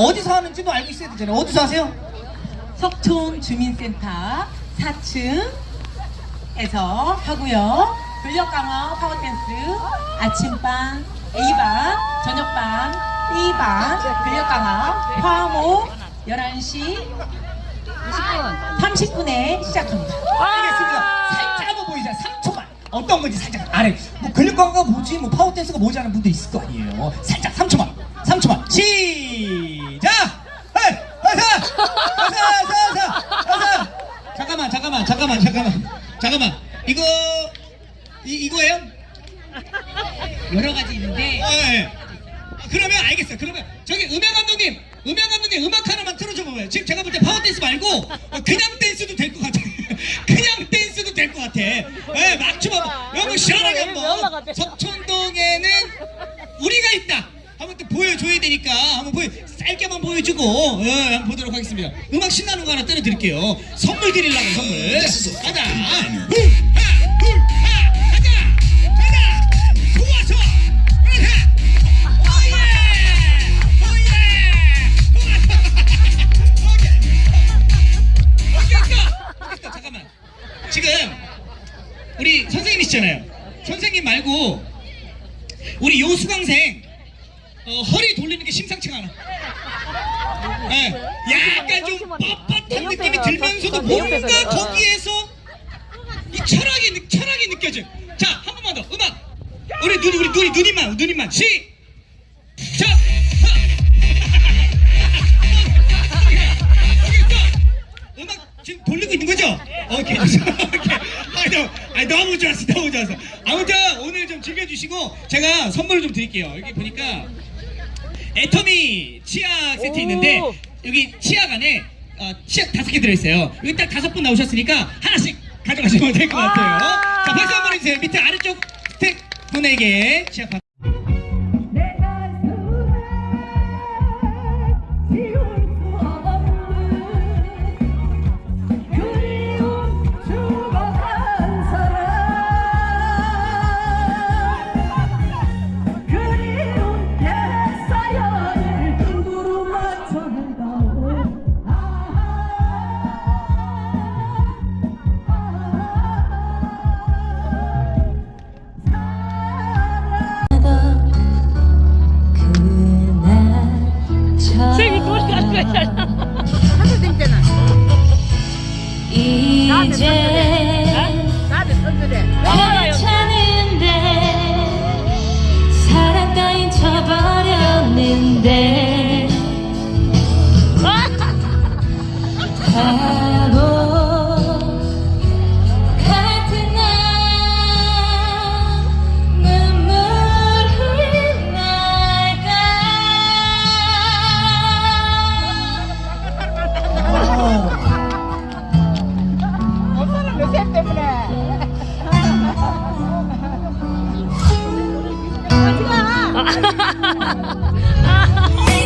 어디서 하는지도 알고 있어야 되잖아요. 어디서 하세요? 석촌 주민센터 4층에서 하고요. 근력 강화 파워댄스 아침반 A반, 저녁반 B반 근력 강화 화목 11시 30분에 시작합니다. 알겠습니다. 살짝 한번 보이자. 3초만. 어떤 건지 살짝 아래. 뭐 근력 강화가 뭐지? 뭐 파워 댄스가 뭐지 하는 분도 있을 거 아니에요. 살짝 3초만. 3초만. 시작. 헤이! 어서! 어서! 어서! 어서! 어서! 잠깐만, 잠깐만, 잠깐만, 잠깐만. 이거 이 이거예요? 여러 가지 있는데 어, 예. 아, 그러면 알겠어요. 그러면 저기 음향 감독님, 음향 감독님 음악 하나만 틀어줘 봐요. 지금 제가 볼 때 파워 댄스 말고 어, 그냥 댄스도 될 것 같아. 그냥 댄스도 될 것 같아. 예, 막춤 여러분 시원하게 한번 석촌동에는 우리가 있다. 한번 또 보여줘야 되니까 한번 보여 짧게만 보여주고 예, 한번 보도록 하겠습니다. 음악 신나는 거 하나 때려드릴게요. 선물 드리려고 선물. 가자. 우리 선생님이시잖아요. 선생님 말고 우리 요 수강생 어, 돌리는 게 심상치가 않아. 예, 약간 좀 뻣뻣한 느낌이 들면서도 뭔가 거기에서 이 철학이 느- 철학이 느껴져. 자, 한 번만 더 음악. 우리 눈 우리 눈이 눈이만 눈이만 시. 자. 음악 지금 돌리고 있는 거죠? 오케이. 오케이. 아니, 너무 좋았어. 너무 좋았어. 아무튼 오늘 좀 즐겨주시고 제가 선물을 좀 드릴게요. 여기 보니까 애터미 치약 세트 있는데 여기 치약 안에 어, 치약 다섯 개 들어있어요. 여기 딱 다섯 분 나오셨으니까 하나씩 가져가시면 될 것 같아요. 자, 박수 한번 해주세요. 밑에 아래쪽 스택 분에게 치약 받. 저 de Ha ha ha ha! ha ha